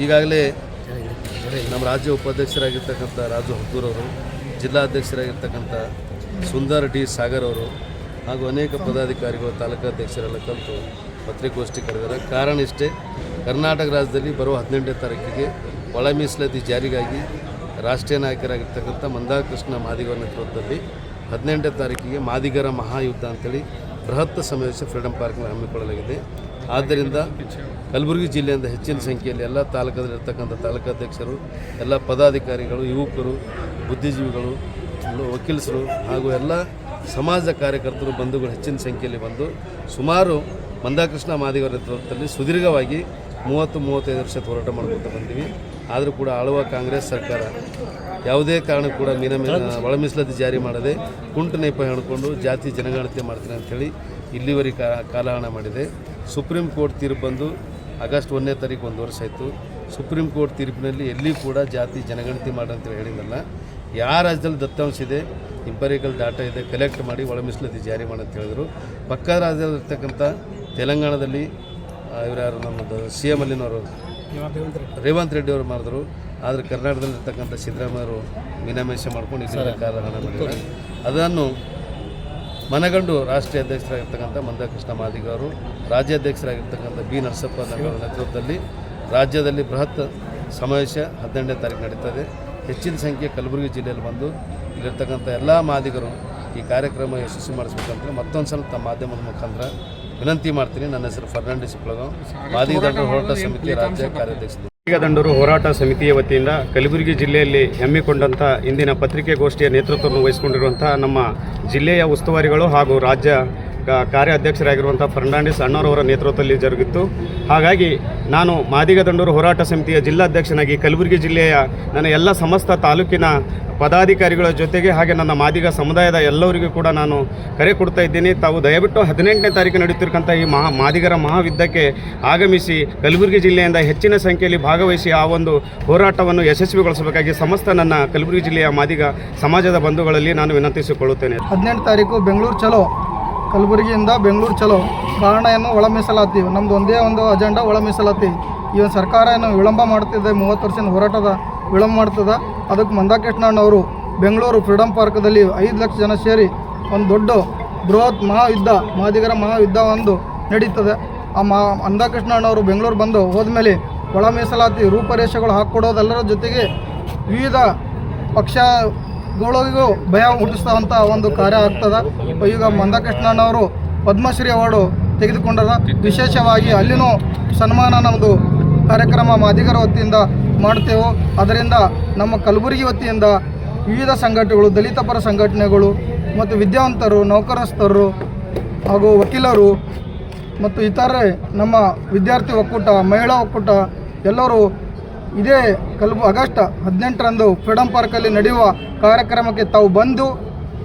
ಈಗಾಗಲೇ ನಮ್ಮ ರಾಜ್ಯ ಉಪಾಧ್ಯಕ್ಷರಾಗಿರ್ತಕ್ಕಂಥ ರಾಜು ಹದ್ದೂರವರು ಜಿಲ್ಲಾಧ್ಯಕ್ಷರಾಗಿರ್ತಕ್ಕಂಥ ಸುಂದರ್ ಡಿ ಸಾಗರ್ ಅವರು ಹಾಗೂ ಅನೇಕ ಪದಾಧಿಕಾರಿಗಳು ತಾಲೂಕಾಧ್ಯಕ್ಷರೆಲ್ಲ ಕಲಿತು ಪತ್ರಿಕಾಗೋಷ್ಠಿ ಕರೆದಿದ್ದಾರೆ ಕಾರಣ ಇಷ್ಟೇ, ಕರ್ನಾಟಕ ರಾಜ್ಯದಲ್ಲಿ ಬರುವ ಹದಿನೆಂಟನೇ ತಾರೀಕಿಗೆ ಒಳ ಮೀಸಲಾತಿ ಜಾರಿಗಾಗಿ ರಾಷ್ಟ್ರೀಯ ನಾಯಕರಾಗಿರ್ತಕ್ಕಂಥ ಮಂದಾಕೃಷ್ಣ ಮಾದಿಗರ ನೇತೃತ್ವದಲ್ಲಿ ಹದಿನೆಂಟನೇ ತಾರೀಕಿಗೆ ಮಾದಿಗರ ಮಹಾಯುದ್ಧ ಅಂತೇಳಿ ಬೃಹತ್ ಸಮಾವೇಶ ಫ್ರೀಡಂ ಪಾರ್ಕ್ನಲ್ಲಿ ಹಮ್ಮಿಕೊಳ್ಳಲಾಗಿದೆ. ಆದ್ದರಿಂದ ಕಲಬುರಗಿ ಜಿಲ್ಲೆಯಿಂದ ಹೆಚ್ಚಿನ ಸಂಖ್ಯೆಯಲ್ಲಿ ಎಲ್ಲ ತಾಲೂಕಲ್ಲಿರ್ತಕ್ಕಂಥ ತಾಲೂಕಾಧ್ಯಕ್ಷರು, ಎಲ್ಲ ಪದಾಧಿಕಾರಿಗಳು, ಯುವಕರು, ಬುದ್ಧಿಜೀವಿಗಳು ವಕೀಲರು ಹಾಗೂ ಎಲ್ಲ ಸಮಾಜ ಕಾರ್ಯಕರ್ತರು, ಬಂಧುಗಳು ಹೆಚ್ಚಿನ ಸಂಖ್ಯೆಯಲ್ಲಿ ಬಂದು ಸುಮಾರು ಮಂದಾಕೃಷ್ಣ ಮಾದಿಗರ ನೇತೃತ್ವದಲ್ಲಿ ಸುದೀರ್ಘವಾಗಿ ಮೂವತ್ತು ಮೂವತ್ತೈದು ವರ್ಷ ಹೋರಾಟ ಮಾಡ್ಕೊತ ಬಂದೀವಿ. ಆದರೂ ಕೂಡ ಆಳುವ ಕಾಂಗ್ರೆಸ್ ಸರ್ಕಾರ ಯಾವುದೇ ಕಾರಣ ಕೂಡ ಮೀನ ಒಳ ಮೀಸಲಾತಿ ಜಾರಿ ಮಾಡದೆ ಕುಂಟು ನೆಪ ಹೇಳ್ಕೊಂಡು ಜಾತಿ ಜನಗಣತಿ ಮಾಡ್ತೀನಿ ಅಂಥೇಳಿ ಇಲ್ಲಿವರೆಗೆ ಕಾಲಹರಣ ಮಾಡಿದೆ. ಸುಪ್ರೀಂ ಕೋರ್ಟ್ ತೀರ್ಪು ಬಂದು ಆಗಸ್ಟ್ ಒಂದನೇ ತಾರೀಕು ಒಂದು ವರ್ಷ ಆಯಿತು. ಸುಪ್ರೀಂ ಕೋರ್ಟ್ ತೀರ್ಪಿನಲ್ಲಿ ಎಲ್ಲಿ ಕೂಡ ಜಾತಿ ಜನಗಣತಿ ಮಾಡಿ ಅಂತೇಳಿ ಹೇಳಿದ್ದಲ್ಲ. ಯಾವ ರಾಜ್ಯದಲ್ಲಿ ದತ್ತಾಂಶ ಇದೆ ಇಂಪರಿಕಲ್ ಡಾಟಾ ಇದೆ ಕಲೆಕ್ಟ್ ಮಾಡಿ ಒಳ ಮೀಸಲಾತಿ ಜಾರಿ ಮಾಡಿ ಅಂತ ಹೇಳಿದರು. ಪಕ್ಕದ ರಾಜ್ಯದಲ್ಲಿರ್ತಕ್ಕಂಥ ತೆಲಂಗಾಣದಲ್ಲಿ ಇವರ್ಯಾರು ಯಾರು ನಮ್ಮದು ಸಿ ಎಂ ಅಲ್ಲಿನವರು ರೇವಂತ್ ರೆಡ್ಡಿ ಅವರು ಮಾಡಿದ್ರು. ಆದರೆ ಕರ್ನಾಟಕದಲ್ಲಿರ್ತಕ್ಕಂಥ ಸಿದ್ದರಾಮಯ್ಯವರು ಮೀನಾಮೇಷ ಮಾಡ್ಕೊಂಡು ಈ ಸರ್ಕಾರ ಹಣ ಮಾಡಿದ್ದಾರೆ. ಅದನ್ನು ಮನಗಂಡು ರಾಷ್ಟ್ರೀಯ ಅಧ್ಯಕ್ಷರಾಗಿರ್ತಕ್ಕಂಥ ಮಂದಕೃಷ್ಣ ಮಾದಿಗ ಅವರು ರಾಜ್ಯಾಧ್ಯಕ್ಷರಾಗಿರ್ತಕ್ಕಂಥ ಬಿ ನರಸಪ್ಪ ನಗರ ನೇತೃತ್ವದಲ್ಲಿ ರಾಜ್ಯದಲ್ಲಿ ಬೃಹತ್ ಸಮಾವೇಶ ಹದಿನೆಂಟನೇ ತಾರೀಕು ನಡೀತದೆ. ಹೆಚ್ಚಿನ ಸಂಖ್ಯೆ ಕಲಬುರಗಿ ಜಿಲ್ಲೆಯಲ್ಲಿ ಬಂದು ಇಲ್ಲಿರ್ತಕ್ಕಂಥ ಎಲ್ಲ ಮಾದಿಗರು ಈ ಕಾರ್ಯಕ್ರಮ ಯಶಸ್ವಿ ಮಾಡಿಸ್ಬೇಕಂತ ಮತ್ತೊಂದು ಸಲ ತಮ್ಮ ಮಾಧ್ಯಮದ ಮುಖಾಂತರ ವಿನಂತಿ ಮಾಡ್ತೀನಿ. ನನ್ನ ಹೆಸರು ಫರ್ನಾಂಡಿಸ್ ಉಪ್ಳಗಾವ್ ಮಾದಿಗ ಹೋರಾಟ ಸಮಿತಿ ರಾಜ್ಯ ಕಾರ್ಯಾಧ್ಯಕ್ಷ ದಂಡೂರು ಹೋರಾಟ ಸಮಿತಿಯ ವತಿಯಿಂದ ಕಲಬುರಗಿ ಜಿಲ್ಲೆಯಲ್ಲಿ ಹಮ್ಮಿಕೊಂಡಂಥ ಇಂದಿನ ಪತ್ರಿಕೆಗೋಷ್ಠಿಯ ನೇತೃತ್ವವನ್ನು ವಹಿಸಿಕೊಂಡಿರುವಂಥ ನಮ್ಮ ಜಿಲ್ಲೆಯ ಉಸ್ತುವಾರಿಗಳು ಹಾಗೂ ರಾಜ್ಯ ಕಾರ್ಯಾಧ್ಯಕ್ಷರಾಗಿರುವಂಥ ಫರ್ನಾಂಡಿಸ್ ಅಣ್ಣವರವರ ನೇತೃತ್ವದಲ್ಲಿ ಜರುಗಿತ್ತು. ಹಾಗಾಗಿ ನಾನು ಮಾದಿಗ ದಂಡೂರು ಹೋರಾಟ ಸಮಿತಿಯ ಜಿಲ್ಲಾಧ್ಯಕ್ಷನಾಗಿ ಕಲಬುರಗಿ ಜಿಲ್ಲೆಯ ನನ್ನ ಎಲ್ಲ ಸಮಸ್ತ ತಾಲೂಕಿನ ಪದಾಧಿಕಾರಿಗಳ ಜೊತೆಗೆ ಹಾಗೆ ನನ್ನ ಮಾದಿಗ ಸಮುದಾಯದ ಎಲ್ಲರಿಗೂ ಕೂಡ ನಾನು ಕರೆ ಕೊಡ್ತಾ ಇದ್ದೀನಿ. ತಾವು ದಯವಿಟ್ಟು ಹದಿನೆಂಟನೇ ತಾರೀಕು ನಡೆಯುತ್ತಿರ್ತಕ್ಕಂಥ ಈ ಮಹಾ ಮಾದಿಗರ ಮಹಾಯುದ್ಧಕ್ಕೆ ಆಗಮಿಸಿ ಕಲಬುರಗಿ ಜಿಲ್ಲೆಯಿಂದ ಹೆಚ್ಚಿನ ಸಂಖ್ಯೆಯಲ್ಲಿ ಭಾಗವಹಿಸಿ ಆ ಒಂದು ಹೋರಾಟವನ್ನು ಯಶಸ್ವಿಗೊಳಿಸಬೇಕಾಗಿ ಸಮಸ್ತ ನನ್ನ ಕಲಬುರಗಿ ಜಿಲ್ಲೆಯ ಮಾದಿಗ ಸಮಾಜದ ಬಂಧುಗಳಲ್ಲಿ ನಾನು ವಿನಂತಿಸಿಕೊಳ್ಳುತ್ತೇನೆ. ಹದಿನೆಂಟು ತಾರೀಕು ಬೆಂಗಳೂರು ಚಲೋ. ಕಲಬುರಗಿಯಿಂದ ಬೆಂಗಳೂರು ಚಲೋ. ಕಾರಣ ಏನು ಒಳ ಮೀಸಲಾತಿ ನಮ್ದು ಒಂದೇ ಒಂದು ಅಜೆಂಡಾ ಒಳ ಮೀಸಲಾತಿ ಈ ಸರ್ಕಾರ ಏನು ವಿಳಂಬ ಮಾಡ್ತಿದೆ, ಮೂವತ್ತು ವರ್ಷದ ಹೋರಾಟದ ವಿಳಂಬ ಮಾಡ್ತದ. ಅದಕ್ಕೆ ಮಂದಾಕೃಷ್ಣಣ್ಣವರು ಬೆಂಗಳೂರು ಫ್ರೀಡಮ್ ಪಾರ್ಕ್ದಲ್ಲಿ ಐದು ಲಕ್ಷ ಜನ ಸೇರಿ ಒಂದು ದೊಡ್ಡ ಬೃಹತ್ ಮಹಾಯುದ್ಧ, ಮಾದಿಗರ ಮಹಾಯುದ್ಧ ಒಂದು ನಡೀತದೆ. ಆ ಮಾ ಮಂದಾಕೃಷ್ಣಣ್ಣವರು ಬೆಂಗಳೂರು ಬಂದು ಹೋದ್ಮೇಲೆ ಒಳ ಮೀಸಲಾತಿ ರೂಪರೇಷೆಗಳು ಹಾಕ್ಕೊಡೋದೆಲ್ಲರ ಜೊತೆಗೆ ವಿವಿಧ ಪಕ್ಷಗಳಿಗೂ ಭಯ ಹುಟ್ಟಿಸುವಂಥ ಒಂದು ಕಾರ್ಯ ಆಗ್ತದೆ. ಈಗ ಮಂದಕೃಷ್ಣನವರು ಪದ್ಮಶ್ರೀ ಅವಾರ್ಡು ತೆಗೆದುಕೊಂಡದ ವಿಶೇಷವಾಗಿ ಅಲ್ಲಿನೂ ಸನ್ಮಾನ ನಮ್ಮದು ಕಾರ್ಯಕ್ರಮ ಮಾದಿಗರ ವತಿಯಿಂದ ಮಾಡ್ತೇವೆ ಅದರಿಂದ ನಮ್ಮ ಕಲಬುರಗಿ ವತಿಯಿಂದ ವಿವಿಧ ಸಂಘಟನೆಗಳು, ದಲಿತ ಪರ ಸಂಘಟನೆಗಳು ಮತ್ತು ವಿದ್ಯಾವಂತರು, ನೌಕರಸ್ಥರು ಹಾಗೂ ವಕೀಲರು ಮತ್ತು ಇತರೆ ನಮ್ಮ ವಿದ್ಯಾರ್ಥಿ ಒಕ್ಕೂಟ, ಮಹಿಳಾ ಒಕ್ಕೂಟ ಎಲ್ಲರೂ ಇದೇ ಕಲ್ಬು ಆಗಸ್ಟ್ ಹದಿನೆಂಟರಂದು ಫ್ರೀಡಂ ಪಾರ್ಕಲ್ಲಿ ನಡೆಯುವ ಕಾರ್ಯಕ್ರಮಕ್ಕೆ ತಾವು ಬಂದು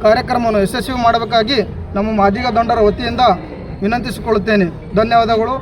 ಕಾರ್ಯಕ್ರಮವನ್ನು ಯಶಸ್ವಿ ಮಾಡಬೇಕಾಗಿ ನಮ್ಮ ಮಾದಿಗ ದಂಡರ ವತಿಯಿಂದ ವಿನಂತಿಸಿಕೊಳ್ಳುತ್ತೇನೆ. ಧನ್ಯವಾದಗಳು.